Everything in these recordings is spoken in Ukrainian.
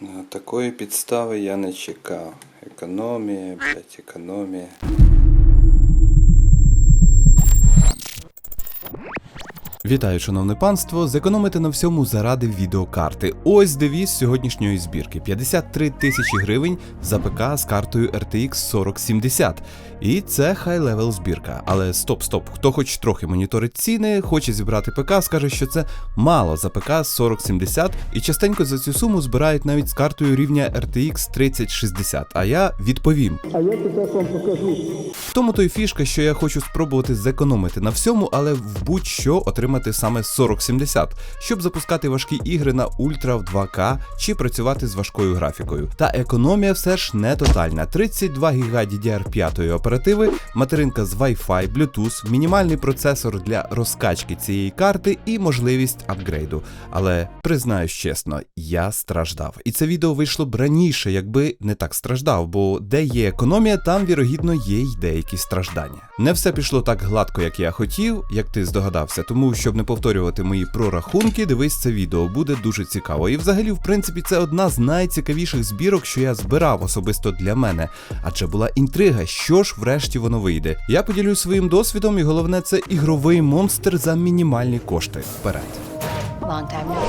Ну, Такої підстави я не чекав. Економія, блядь, економія. Вітаю, шановне панство! Зекономити на всьому заради відеокарти. Ось девіз сьогоднішньої збірки: 53 тисячі гривень за ПК з картою RTX 4070. І це хай-левел збірка. Але стоп, стоп. Хто хоч трохи моніторить ціни, хоче зібрати ПК, скаже, що це мало за ПК 4070, і частенько за цю суму збирають навіть з картою рівня RTX 3060. А я відповім. А я сейчас вам покажу. В тому то й фішка, що я хочу спробувати зекономити на всьому, але в будь-що отримати саме 4070, щоб запускати важкі ігри на ультра в 2К чи працювати з важкою графікою. Та економія все ж не тотальна: 32 ГБ DDR5 оперативи, материнка з Wi-Fi, Bluetooth, мінімальний процесор для розкачки цієї карти і можливість апгрейду. Але признаюсь чесно, я страждав. І це відео вийшло б раніше, якби не так страждав, бо де є економія, там вірогідно є й деякі страждання. Не все пішло так гладко, як я хотів, як ти здогадався. Тому, щоб не повторювати мої прорахунки, дивись це відео, буде дуже цікаво. І взагалі, в принципі, це одна з найцікавіших збірок, що я збирав особисто для мене. Адже була інтрига, що ж врешті воно вийде. Я поділюсь своїм досвідом, і головне це ігровий монстр за мінімальні кошти. Вперед.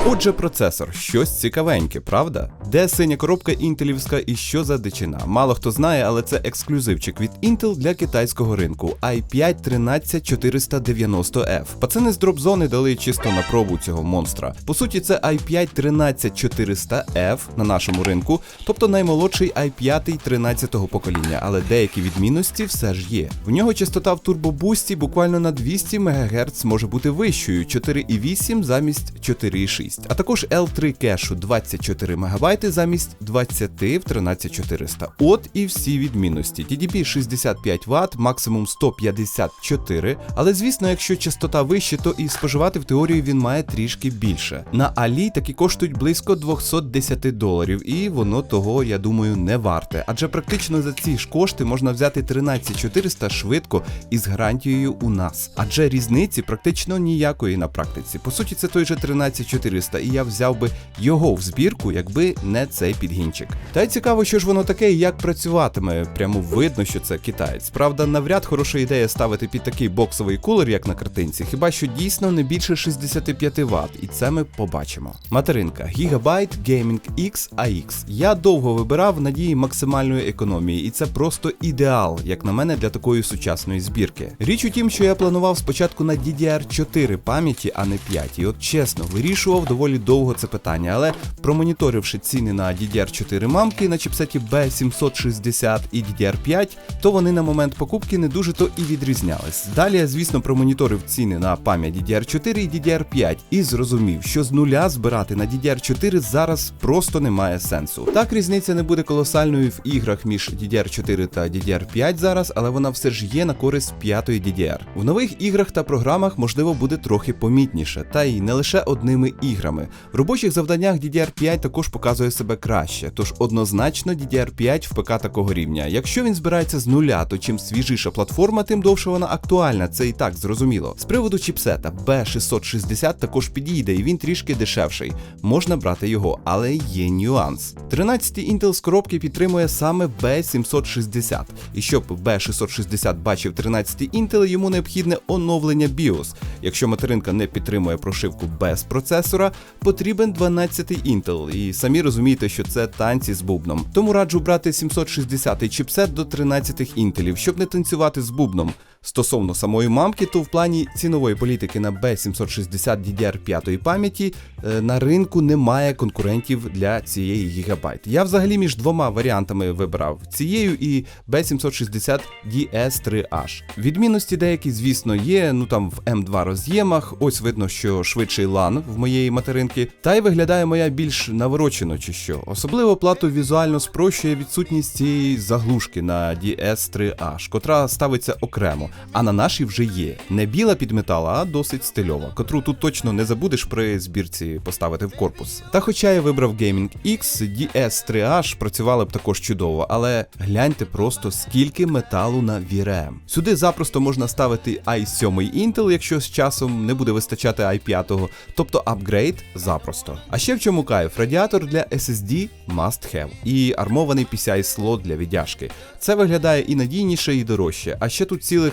Отже, процесор щось цікавеньке, правда? Де синя коробка інтелівська і що за дичина? Мало хто знає, але це ексклюзивчик від Intel для китайського ринку i5 13490F. Пацани з дропзони дали чисто на пробу цього монстра. По суті, це i5 13400F на нашому ринку, тобто наймолодший i5 13-го покоління, але деякі відмінності все ж є. В нього частота в турбобусті буквально на 200 МГц може бути вищою 4,8 замість 4,6, а також L3 кешу 24 МБ замість 20 в 13400. От і всі відмінності. TDP 65 Вт, максимум 154, але звісно, якщо частота вища, то і споживати в теорії він має трішки більше. На Алі такі коштують близько 210 доларів, і воно того, я думаю, не варте. Адже практично за ці ж кошти можна взяти 13400 швидко і з гарантією у нас. Адже різниці практично ніякої на практиці. По суті, це той же 13400, і я взяв би його в збірку, якби не цей підгінчик. Та й цікаво, що ж воно таке і як працюватиме. Прямо видно, що це китаєць. Правда, навряд хороша ідея ставити під такий боксовий кулер, як на картинці, хіба що дійсно не більше 65 Вт, і це ми побачимо. Материнка Gigabyte Gaming X AX. Я довго вибирав надії максимальної економії, і це просто ідеал, як на мене, для такої сучасної збірки. Річ у тім, що я планував спочатку на DDR4 пам'яті, а не 5. І от чесно, вирішував доволі довго це питання, але промоніторивши ціни на DDR4 мамки на чіпсеті B760 і DDR5, то вони на момент покупки не дуже то і відрізнялись. Далі я, звісно, промоніторив ціни на пам'ять DDR4 і DDR5 і зрозумів, що з нуля збирати на DDR4 зараз просто немає сенсу. Так різниця не буде колосальною в іграх між DDR4 та DDR5 зараз, але вона все ж є на користь п'ятої DDR. В нових іграх та програмах можливо буде трохи помітніше, та й не лише одними іграми. В робочих завданнях DDR5 також показує себе краще, тож однозначно DDR5 в ПК такого рівня. Якщо він збирається з нуля, то чим свіжіша платформа, тим довше вона актуальна, це і так зрозуміло. З приводу чіпсета B660 також підійде, і він трішки дешевший. Можна брати його, але є нюанс. 13-й Intel з коробки підтримує саме B760. І щоб B660 бачив 13-й Intel, йому необхідне оновлення BIOS. Якщо материнка не підтримує прошивку без процесора, потрібен 12-й Intel. І самі розумієте, що це танці з бубном. Тому раджу брати 760-й чіпсет до 13-х інтелів, щоб не танцювати з бубном. Стосовно самої мамки, то в плані цінової політики на B760 DDR5 пам'яті е, на ринку немає конкурентів для цієї гігабайт. Я взагалі між двома варіантами вибрав цією і B760 DS3H. Відмінності деякі, звісно, є. Ну там в M2 роз'ємах. Ось видно, що швидший LAN в моєї материнки. Та й виглядає моя більш наворочено чи що. Особливо плату візуально спрощує відсутність цієї заглушки на DS3H, котра ставиться окремо. А на нашій вже є. Не біла під метал, а досить стильова, котру тут точно не забудеш при збірці поставити в корпус. Та хоча я вибрав Gaming X, DS3H працювали б також чудово, але гляньте просто скільки металу на VRM. Сюди запросто можна ставити i7 Intel, якщо з часом не буде вистачати i5, тобто апгрейд запросто. А ще в чому кайф, радіатор для SSD must have і армований PCI слот для віддяжки. Це виглядає і надійніше, і дорожче. А ще тут цілих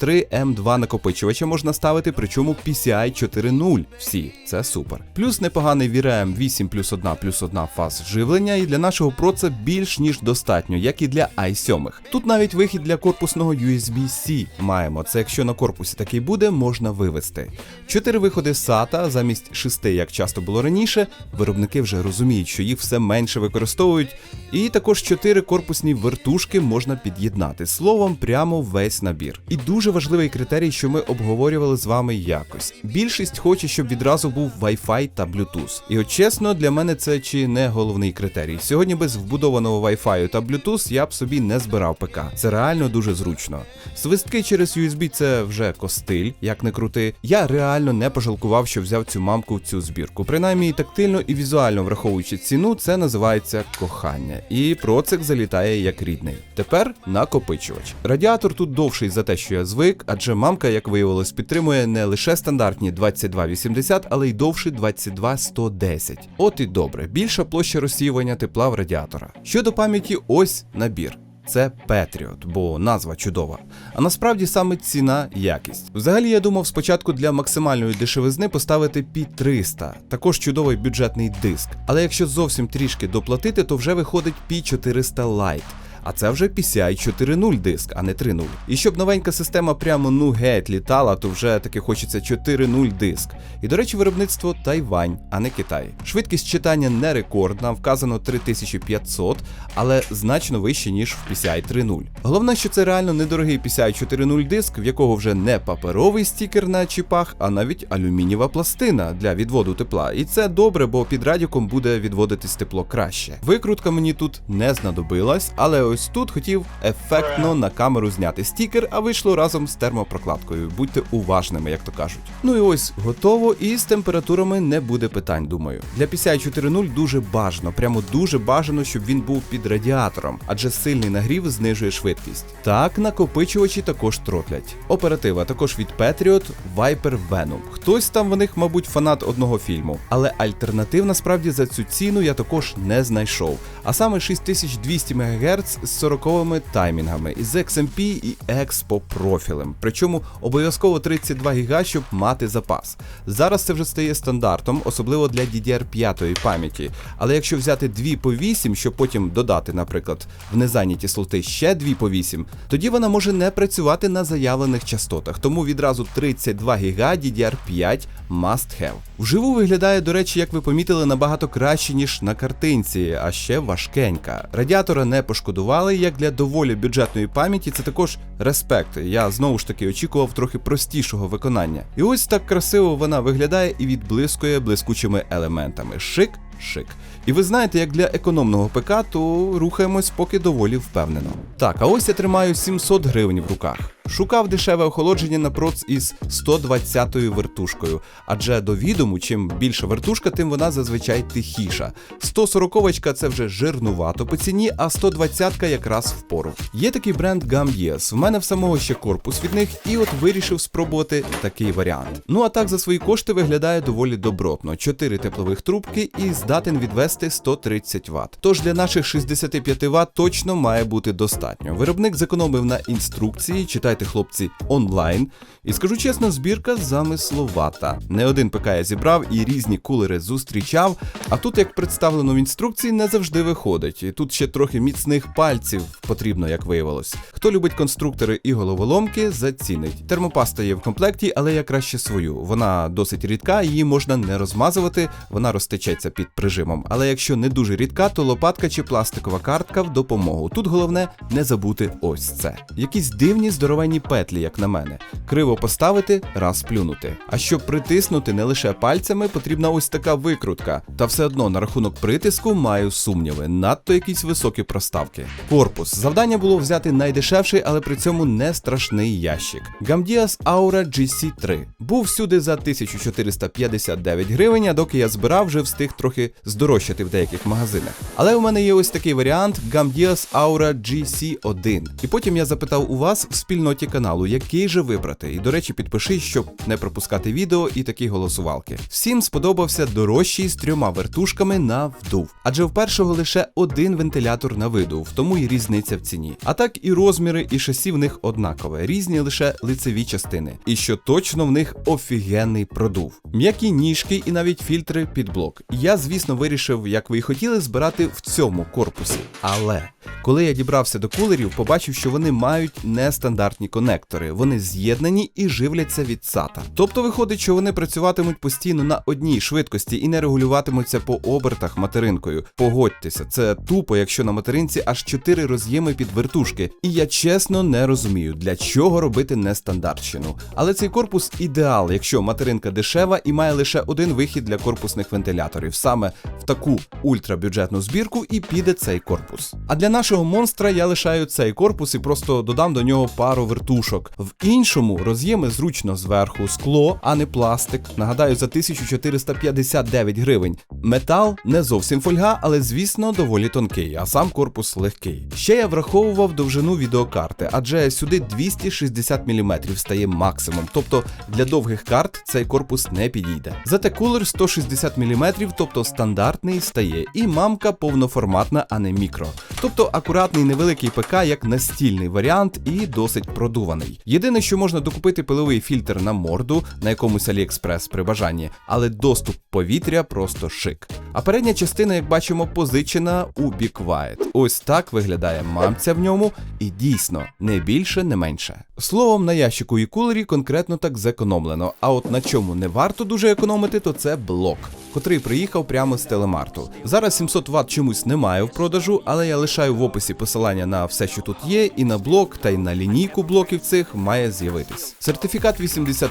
3 M2 накопичувача можна ставити, причому PCI 4.0 всі. Це супер. Плюс непоганий VRM 8 плюс 1 плюс 1 фаз живлення, і для нашого Pro це більш ніж достатньо, як і для i7. Тут навіть вихід для корпусного USB-C маємо. Це якщо на корпусі такий буде, можна вивести. Чотири виходи SATA замість шести, як часто було раніше. Виробники вже розуміють, що їх все менше використовують. І також чотири корпусні вертушки можна під'єднати. Словом, прямо весь набір. І дуже важливий критерій, що ми обговорювали з вами якось. Більшість хоче, щоб відразу був Wi-Fi та Bluetooth. І от чесно, для мене це чи не головний критерій. Сьогодні без вбудованого Wi-Fi та Bluetooth я б собі не збирав ПК. Це реально дуже зручно. Свистки через USB це вже костиль, як не крути. Я реально не пожалкував, що взяв цю мамку в цю збірку. Принаймні тактильно і візуально враховуючи ціну, це називається кохання. І процик залітає як рідний. Тепер накопичувач. Радіатор тут довший за те, що я звик, адже мамка, як виявилось, підтримує не лише стандартні 2280, але й довший 22110. От і добре, більша площа розсіювання тепла в радіатора. Щодо пам'яті, ось набір. Це Patriot, бо назва чудова. А насправді саме ціна якість. Взагалі я думав спочатку для максимальної дешевизни поставити P300, також чудовий бюджетний диск. Але якщо зовсім трішки доплатити, то вже виходить P400 Lite. А це вже PCI 4.0 диск, а не 3.0. І щоб новенька система прямо ну геть літала, то вже таки хочеться 4.0 диск. І до речі, виробництво Тайвань, а не Китай. Швидкість читання не рекордна, вказано 3500, але значно вище, ніж в PCI 3.0. Головне, що це реально недорогий PCI 4.0 диск, в якого вже не паперовий стікер на чіпах, а навіть алюмінієва пластина для відводу тепла. І це добре, бо під радіком буде відводитись тепло краще. Викрутка мені тут не знадобилась, але ось тут хотів ефектно на камеру зняти стікер, а вийшло разом з термопрокладкою. Будьте уважними, як то кажуть. Ну і ось готово, і з температурами не буде питань, думаю. Для PCI 4.0 дуже бажано, прямо дуже бажано, щоб він був під радіатором, адже сильний нагрів знижує швидкість. Так, накопичувачі також тротлять. Оператива також від Patriot, Viper Venom. Хтось там в них, мабуть, фанат одного фільму, але альтернатив насправді за цю ціну я також не знайшов. А саме 6200 МГц з 40-ми таймінгами із XMP і Expo профілем. Причому обов'язково 32 ГБ, щоб мати запас. Зараз це вже стає стандартом, особливо для DDR5 пам'яті. Але якщо взяти 2 по 8, щоб потім додати, наприклад, в незайняті слоти ще 2 по 8, тоді вона може не працювати на заявлених частотах. Тому відразу 32 ГБ DDR5 must have. Вживу виглядає, до речі, як ви помітили, набагато краще, ніж на картинці, а ще важкенька. Радіатора не пошкодували, як для доволі бюджетної пам'яті, це також респект. Я знову ж таки очікував трохи простішого виконання. І ось так красиво вона виглядає і відблискує блискучими елементами. Шик. Шик. І ви знаєте, як для економного ПК, то рухаємось поки доволі впевнено. Так, а ось я тримаю 700 гривень в руках. Шукав дешеве охолодження на проц із 120-ю вертушкою, адже до відому, чим більша вертушка, тим вона зазвичай тихіша. 140-ка це вже жирнувато по ціні, а 120-ка якраз впору. Є такий бренд Gambies, в мене в самого ще корпус від них, і от вирішив спробувати такий варіант. Ну а так за свої кошти виглядає доволі добротно. 4 теплових трубки і здатен відвести 130 Вт. Тож для наших 65 Вт точно має бути достатньо. Виробник зекономив на інструкції, читайте, хлопці, онлайн. І скажу чесно, збірка замисловата. Не один ПК я зібрав і різні кулери зустрічав. А тут, як представлено в інструкції, не завжди виходить. І тут ще трохи міцних пальців потрібно, як виявилось. Хто любить конструктори і головоломки, зацінить. Термопаста є в комплекті, але я краще свою. Вона досить рідка, її можна не розмазувати, вона розтечеться під прижимом. Але якщо не дуже рідка, то лопатка чи пластикова картка в допомогу. Тут головне не забути ось це. Якісь дивні здоровенні здоровенні петлі, як на мене. Криво поставити, раз плюнути. А щоб притиснути не лише пальцями, потрібна ось така викрутка. Та все одно на рахунок притиску маю сумніви, надто якісь високі проставки. Корпус. Завдання було взяти найдешевший, але при цьому не страшний ящик. Gamdias Aura GC3. Був всюди за 1459 гривень, а доки я збирав, вже встиг трохи здорожчати в деяких магазинах. Але у мене є ось такий варіант Gamdias Aura GC1. І потім я запитав у вас в спільноті каналу, який же вибрати. І до речі, підпишись, щоб не пропускати відео і такі голосувалки. Всім сподобався дорожчий з трьома вертушками на вдув. Адже в першого лише один вентилятор на видув, тому і різниця в ціні. А так і розміри, і шасі в них однакове, різні лише лицеві частини. І що точно в них офігенний продув. М'які ніжки і навіть фільтри під блок. Я, звісно, вирішив, як ви і хотіли, збирати в цьому корпусі. Але коли я дібрався до кулерів, побачив, що вони мають нестандартні конектори. Вони з'єднані і живляться від SATA. Тобто виходить, що вони працюватимуть постійно на одній швидкості і не регулюватимуться по обертах материнкою. Погодьтеся, це тупо, якщо на материнці аж 4 роз'єми під вертушки. І я чесно не розумію, для чого робити нестандартщину. Але цей корпус ідеал, якщо материнка дешева і має лише один вихід для корпусних вентиляторів. Саме в таку ультрабюджетну збірку і піде цей корпус. А для нашого монстра я лишаю цей корпус і просто додам до нього пару вертушок. В іншому роз'єми зручно зверху скло, а не пластик. Нагадаю, за 1459 гривень. Метал не зовсім фольга, але звісно доволі тонкий, а сам корпус легкий. Ще я враховував довжину відеокарти, адже сюди 260 мм стає максимум, тобто для довгих карт цей корпус не підійде. Зате кулер 160 мм, тобто стандартний стає, і мамка повноформатна, а не мікро. Тобто акуратний невеликий ПК як настільний варіант і досить продуваний. Єдине, що можна докупити пиловий фільтр на морду на якомусь AliExpress при бажанні, але доступ повітря просто шик. А передня частина, як бачимо, позичена у Be Quiet. Ось так виглядає мамця в ньому, і дійсно не більше, не менше. Словом, на ящику і кулері конкретно так зекономлено. А от на чому не варто дуже економити, то це блок, котрий приїхав прямо з телемарту. Зараз 700 Вт чомусь немає в продажу, але я лишаю в описі посилання на все, що тут є, і на блок, та й на лінійку блоків цих має з'явитись. Сертифікат 80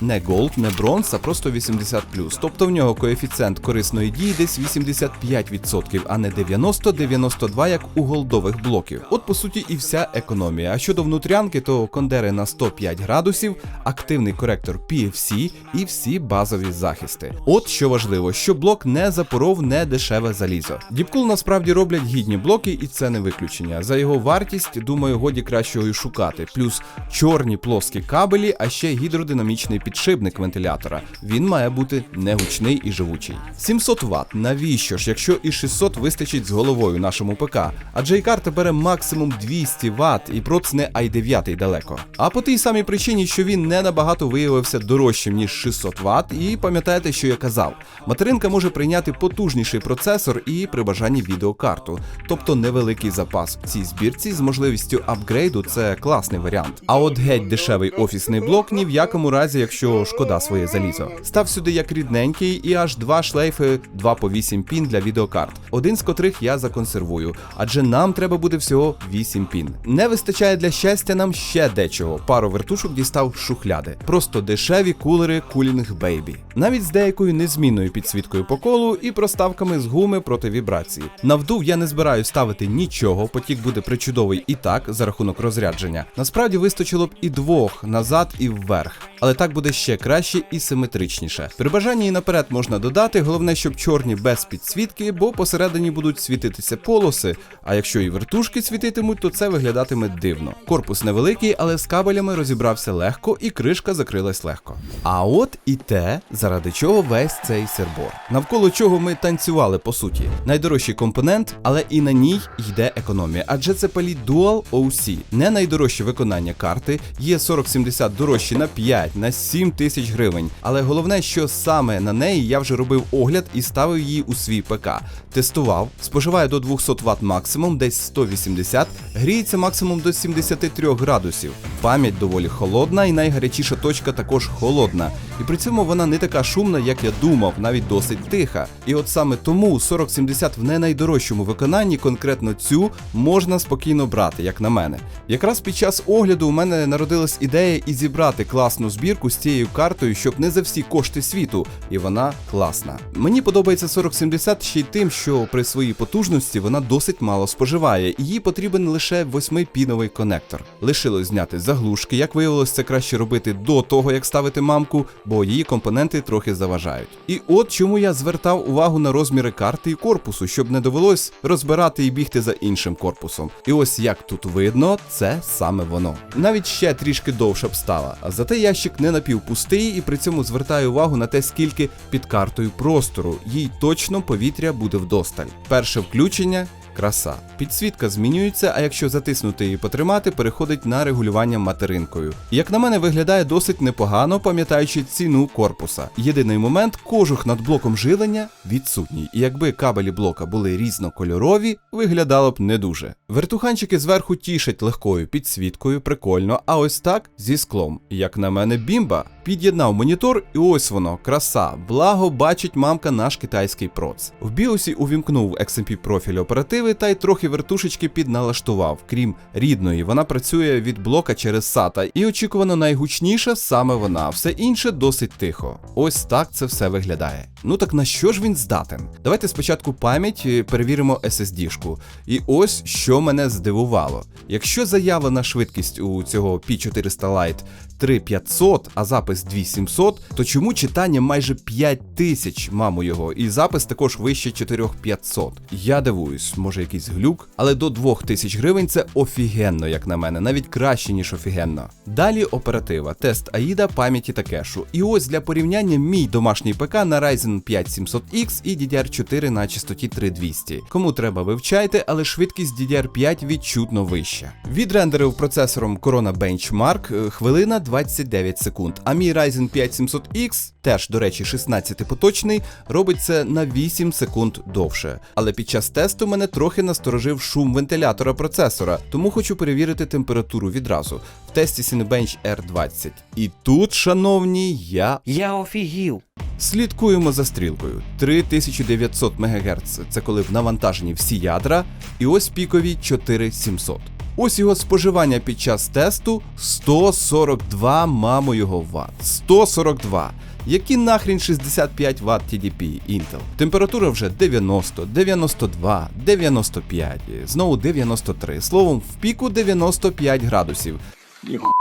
не Gold, не Bronze, а просто 80 Тобто в нього коефіцієнт корисної дії десь 85%, а не 90-92, як у голдових блоків. От по суті і вся економія. А щодо внутрянки, то кондери на 105 градусів, активний коректор PFC і всі базові захисти. От що важливо, що блок не запоров не дешеве залізо. Діпкул насправді роблять гідні блоки, і це не виключення. За його вартість, думаю, годі кращого і шукати. Плюс чорні плоскі кабелі, а ще гідродинамічний підшипник вентилятора. Він має бути негучний і живучий. 700 Вт. Навіщо ж, якщо і 600 вистачить з головою нашому ПК? Адже і карта бере максимум 200 Вт і проц не i9 далеко. А по тій самій причині, що він не набагато виявився дорожчим, ніж 600 Вт, і пам'ятаєте, що я казав. Материнка може прийняти потужніший процесор і при бажанні відеокарту, тобто невеликий запас в цій збірці з можливістю апгрейду це класний варіант. А от геть дешевий офісний блок ні в якому разі, якщо шкода своє залізо. Став сюди як рідненький і аж два шлейфи 2 по 8 пін для відеокарт, один з котрих я законсервую, адже нам треба буде всього 8 пін. Не вистачає для щастя нам ще дечого. Пару вертушок дістав шухляди. Просто дешеві кулери Cooling Baby. Навіть з деякою незмінною підсвіткою по колу і проставками з гуми проти вібрації. На вдув я не збираю ставити нічого, потік буде причудовий і так за рахунок розрядження. Насправді вистачило б і двох назад і вверх, але так буде ще краще і симетричніше. При бажанні і наперед можна додати, головне, щоб чорні без підсвітки, бо посередині будуть світитися полоси. А якщо і вертушки світитимуть, то це виглядатиме дивно. Корпус невеликий, але з кабелями розібрався легко і кришка закрилась легко. А от і те, заради чого весь цей сербор, навколо чого ми танцювали по суті. Найдорожчий компонент, але і на ній йде економія, адже це паліт Dual OC. Не найдорожче виконання карти, є 4070 дорожчі на 5, на 7 тисяч гривень. Але головне, що саме на неї я вже робив огляд і ставив її у свій ПК. Тестував, споживає до 200 Вт максимум, десь 180, гріється максимум до 73 градусів. Пам'ять доволі холодна і найгарячіша точка також холодна. І при цьому вона не така шумна, як я думав, навіть досить тиха. І от саме тому 4070 в не найдорожчому виконанні, конкретно цю, можна спокійно брати, як на мене. Якраз під час огляду у мене народилась ідея і зібрати класну збірку з цією картою, щоб не за всі кошти світу, і вона класна. Мені подобається 4070 ще й тим, що при своїй потужності вона досить мало споживає, їй потрібен лише 8-піновий конектор. Лишилось зняти заглушки, як виявилось, це краще робити до того, як ставити мамку, бо її компоненти трохи заважають. І от чому я звертав увагу на розміри карти і корпусу, щоб не довелось розбирати і бігти за іншим корпусом. І ось як тут видно, це саме воно. Навіть ще трішки довше б стала. А зате ящик не напівпустий, і при цьому звертаю увагу на те, скільки під картою простору. Їй точно повітря буде вдосталь. Перше включення. Краса. Підсвітка змінюється, а якщо затиснути і потримати, переходить на регулювання материнкою. Як на мене, виглядає досить непогано, пам'ятаючи ціну корпуса. Єдиний момент, кожух над блоком жилення відсутній, і якби кабелі блока були різнокольорові, виглядало б не дуже. Вертуханчики зверху тішать легкою підсвіткою, прикольно, а ось так зі склом. Як на мене, бімба. Під'єднав монітор, і ось воно, краса. Благо бачить мамка наш китайський проц. В біосі увімкнув XMP профіль оперативи та й трохи вертушечки підналаштував. Крім рідної, вона працює від блока через SATA, і очікувано найгучніша саме вона, все інше досить тихо. Ось так це все виглядає. Ну так на що ж він здатен? Давайте спочатку пам'ять е, перевіримо SSD-шку. І ось що мене здивувало. Якщо заявлена швидкість у цього P400 Lite 3500, а запис 2700, то чому читання майже 5000, мамо його, і запис також вище 4500? Я дивуюсь, може якийсь глюк, але до 2000 гривень це офігенно, як на мене, навіть краще, ніж офігенно. Далі оператива, тест AIDA, пам'яті та кешу. І ось для порівняння мій домашній ПК на Ryzen 5 700X і DDR4 на частоті 3200. Кому треба, вивчайте, але швидкість DDR5 відчутно вища. Відрендерив процесором Corona Benchmark е, хвилина 29 секунд, а мій Ryzen 5 700X, теж, до речі, 16-поточний, робить це на 8 секунд довше. Але під час тесту мене трохи насторожив шум вентилятора процесора, тому хочу перевірити температуру відразу. В тесті Cinebench R20. І тут, шановні, я Я офігів. Слідкуємо за стрілкою. 3900 МГц це коли в навантаженні всі ядра, і ось пікові 4700. Ось його споживання під час тесту 142 мамо його ватт. 142. Які нахрін 65 Вт TDP Intel. Температура вже 90, 92, 95, знову 93. Словом, в піку 95 градусів. Ніхуя.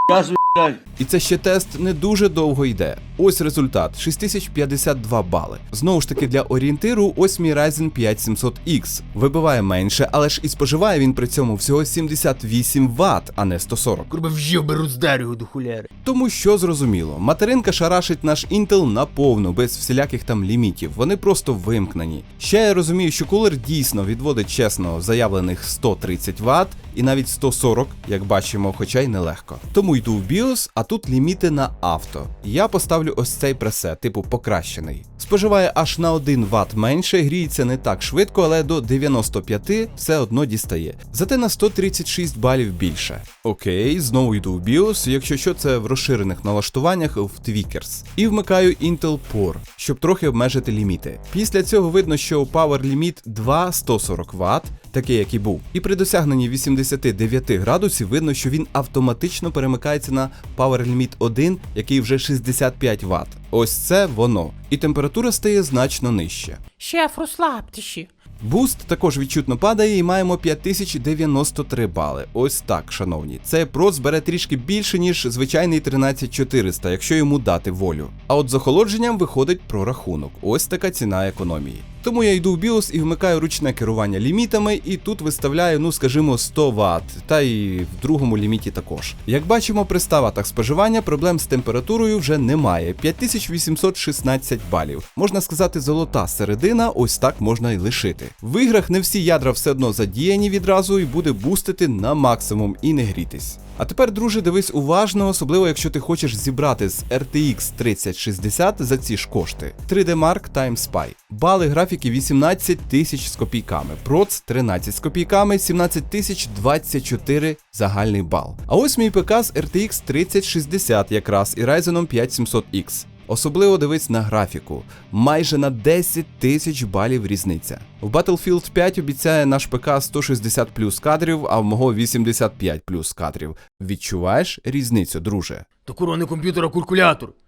І це ще тест не дуже довго йде. Ось результат: 6052 бали. Знову ж таки, для орієнтиру, ось мій Ryzen 5 700X. Вибиває менше, але ж і споживає він при цьому всього 78 Вт, а не 140. Курва вжив беру здарю до хуляри. Тому що зрозуміло, материнка шарашить наш Intel наповну, без всіляких там лімітів. Вони просто вимкнені. Ще я розумію, що кулер дійсно відводить чесно заявлених 130 Вт і навіть 140, як бачимо, хоча й нелегко. Тому йду в BIOS, а тут ліміти на авто. Я поставлю ось цей пресет, типу покращений. Споживає аж на 1 Вт менше, гріється не так швидко, але до 95 все одно дістає. Зате на 136 балів більше. Окей, знову йду в BIOS, якщо що, це в розширених налаштуваннях в Tweakers. І вмикаю Intel Power, щоб трохи обмежити ліміти. Після цього видно, що Power Limit 2 140 Вт, такий як і був. І при досягненні 89 градусів видно, що він автоматично перемикається на Power Limit 1, який вже 65 Вт. Ось це воно. І температура стає значно нижче. Шеф, розслабтеся. Буст також відчутно падає і маємо 5093 бали. Ось так, шановні. Цей проц бере трішки більше, ніж звичайний 13400, якщо йому дати волю. А от з охолодженням виходить прорахунок. Ось така ціна економії. Тому я йду в BIOS і вмикаю ручне керування лімітами, і тут виставляю, ну скажімо, 100 Вт, та й в другому ліміті також. Як бачимо, при 100 ватах споживання проблем з температурою вже немає. 5816 балів. Можна сказати, золота середина, ось так можна й лишити. В іграх не всі ядра все одно задіяні відразу і буде бустити на максимум і не грітись. А тепер, друже, дивись уважно, особливо якщо ти хочеш зібрати з RTX 3060 за ці ж кошти. 3D Mark Time Spy. Бали графіки 18 тисяч з копійками, проц 13 з копійками, 17 тисяч 24 загальний бал. А ось мій ПК з RTX 3060 якраз і Ryzen 5700X. Особливо дивись на графіку. Майже на 10 тисяч балів різниця. В Battlefield 5 обіцяє наш ПК 160 плюс кадрів, а в мого 85 плюс кадрів. Відчуваєш різницю, друже? То курва не комп'ютер,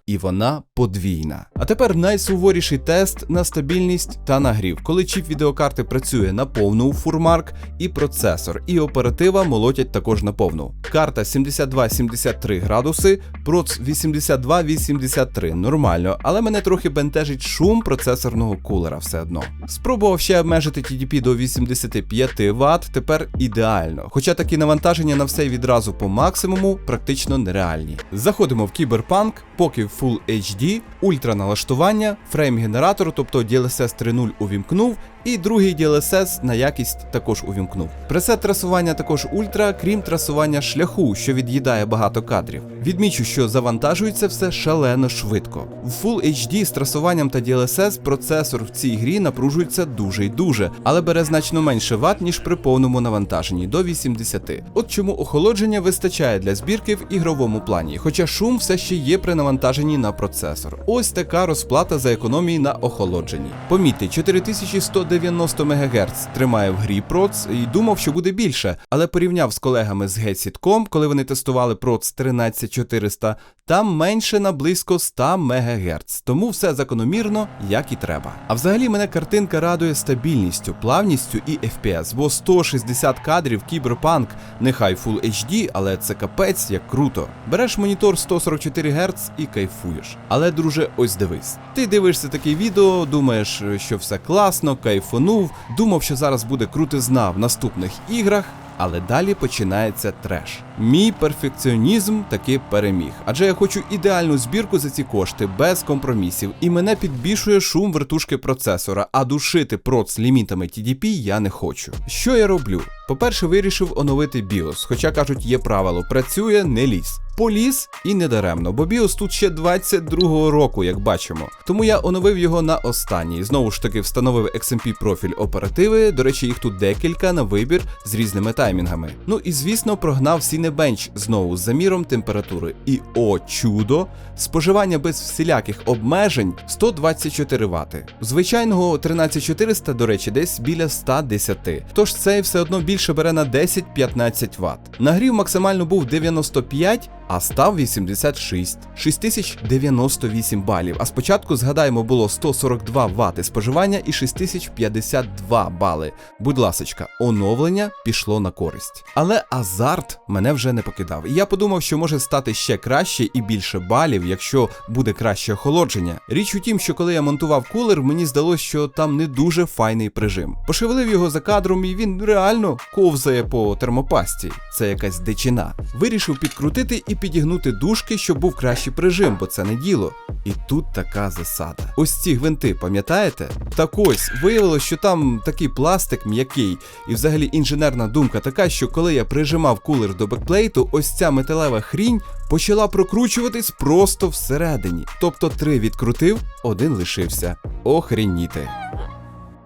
і вона подвійна. А тепер найсуворіший тест на стабільність та нагрів, коли чіп відеокарти працює на повну фурмарк, і процесор, і оператива молотять також на повну. Карта 72-73 градуси, проц 82-83 нормально, але мене трохи бентежить шум процесорного кулера все одно. Спробував ще обмежити TDP до 85 Вт, тепер ідеально. Хоча такі навантаження на все відразу по максимуму практично нереальні. Заходимо в кіберпанк, поки в Full HD, ультра налаштування, фрейм-генератор, тобто DLSS 3.0 увімкнув, і другий DLSS на якість також увімкнув. Пресет трасування також ультра, крім трасування шляху, що від'їдає багато кадрів. Відмічу, що завантажується все шалено швидко. В Full HD з трасуванням та DLSS процесор в цій грі напружується дуже й дуже, але бере значно менше ват, ніж при повному навантаженні до 80. От чому охолодження вистачає для збірки в ігровому плані, хоча шум все ще є при навантаженні на процесор. Ось така розплата за економії на охолодженні. Помітьте, 4190 МГц тримає в грі проц і думав, що буде більше, але порівняв з колегами з Getsitcom, коли вони тестували проц 13400, там менше на близько 100 МГц, тому все закономірно, як і треба. А взагалі мене картинка радує стабільністю, плавністю і FPS, бо 160 кадрів кіберпанк, нехай Full HD, але це капець як круто. Береш монітор 144 Гц і кайфуєш. Але, друже, ось дивись. Ти дивишся таке відео, думаєш, що все класно, кайфонув, думав, що зараз буде крутизна в наступних іграх. Але далі починається треш. Мій перфекціонізм таки переміг, адже я хочу ідеальну збірку за ці кошти без компромісів, і мене підбішує шум вертушки процесора, а душити проц лімітами TDP я не хочу. Що я роблю? По-перше, вирішив оновити BIOS, хоча кажуть, є правило, працює, не ліз. Поліз і не даремно, бо BIOS тут ще 22-го року, як бачимо. Тому я оновив його на останній. Знову ж таки, встановив XMP профіль оперативи. До речі, їх тут декілька на вибір з різними таймінгами. Ну і звісно, прогнав Cinebench знову з заміром температури. І о чудо! Споживання без всіляких обмежень 124 Вт. Звичайного 13400, до речі, десь біля 110. Тож цей все одно більше бере на 10-15 Вт. Нагрів максимально був 95, а став 86. 6098 балів. А спочатку, згадаємо, було 142 Вт споживання і 6052 бали. Будь ласочка, оновлення пішло на користь. Але азарт мене вже не покидав. І я подумав, що може стати ще краще і більше балів, якщо буде краще охолодження. Річ у тім, що коли я монтував кулер, мені здалося, що там не дуже файний прижим. Пошевелив його за кадром, і він реально ковзає по термопасті. Це якась дичина. Вирішив підкрутити і підігнути дужки, щоб був кращий прижим, бо це не діло. І тут така засада. Ось ці гвинти, пам'ятаєте? Так ось, виявилось, що там такий пластик м'який, і взагалі інженерна думка така, що коли я прижимав кулер до бекплейту, ось ця металева хрінь почала прокручуватись просто всередині. Тобто три відкрутив, один лишився. Охреніти.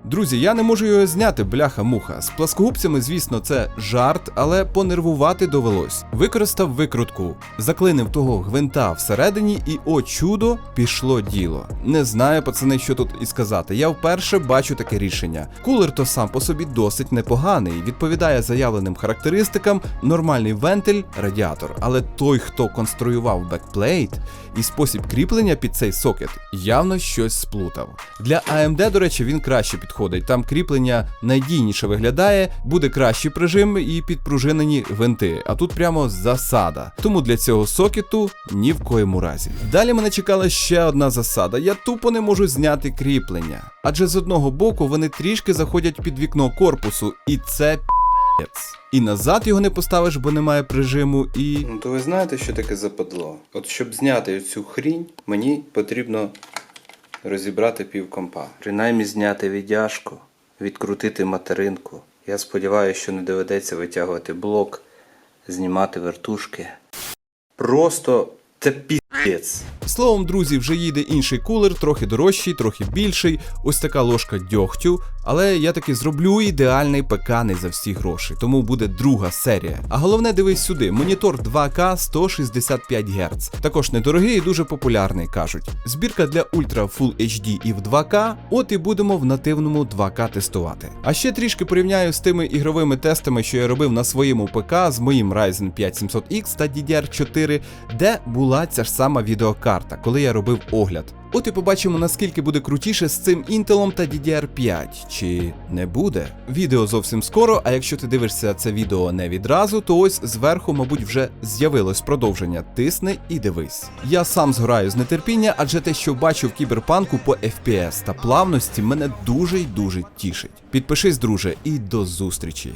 Друзі, я не можу його зняти, бляха-муха. З пласкогубцями, звісно, це жарт, але понервувати довелось. Використав викрутку, заклинив того гвинта всередині, і о чудо, пішло діло. Не знаю, пацани, що тут і сказати. Я вперше бачу таке рішення. Кулер то сам по собі досить непоганий, відповідає заявленим характеристикам, нормальний вентиль, радіатор. Але той, хто конструював бекплейт і спосіб кріплення під цей сокет, явно щось сплутав. Для AMD, до речі, він краще підходить. Там кріплення надійніше виглядає, буде кращий прижим і підпружинені гвинти. А тут прямо засада. Тому для цього сокету ні в коєму разі. Далі мене чекала ще одна засада. Я тупо не можу зняти кріплення. Адже з одного боку вони трішки заходять під вікно корпусу, і це. І назад його не поставиш, бо немає прижиму, і. Ну то ви знаєте, що таке западло? От щоб зняти цю хрінь, мені потрібно розібрати пів компа. Принаймні зняти віддяжку, відкрутити материнку. Я сподіваюся, що не доведеться витягувати блок, знімати вертушки. Просто це пі. Словом, друзі, вже їде інший кулер, трохи дорожчий, трохи більший. Ось така ложка дьогтю. Але я таки зроблю ідеальний ПК не за всі гроші, тому буде друга серія. А головне, дивись сюди: монітор 2К 165 Гц. Також недорогий і дуже популярний, кажуть. Збірка для Ultra Full HD і в 2К. От і будемо в нативному 2К тестувати. А ще трішки порівняю з тими ігровими тестами, що я робив на своєму ПК з моїм Ryzen 5 700X та DDR4, де була ця ж сама відеокарта, коли я робив огляд. От і побачимо, наскільки буде крутіше з цим Intel та DDR5, чи не буде. Відео зовсім скоро, а якщо ти дивишся це відео не відразу, то ось зверху, мабуть, вже з'явилось продовження. Тисни і дивись. Я сам згораю з нетерпіння, адже те, що бачу в кіберпанку по FPS та плавності, мене дуже й дуже тішить. Підпишись, друже, і до зустрічі.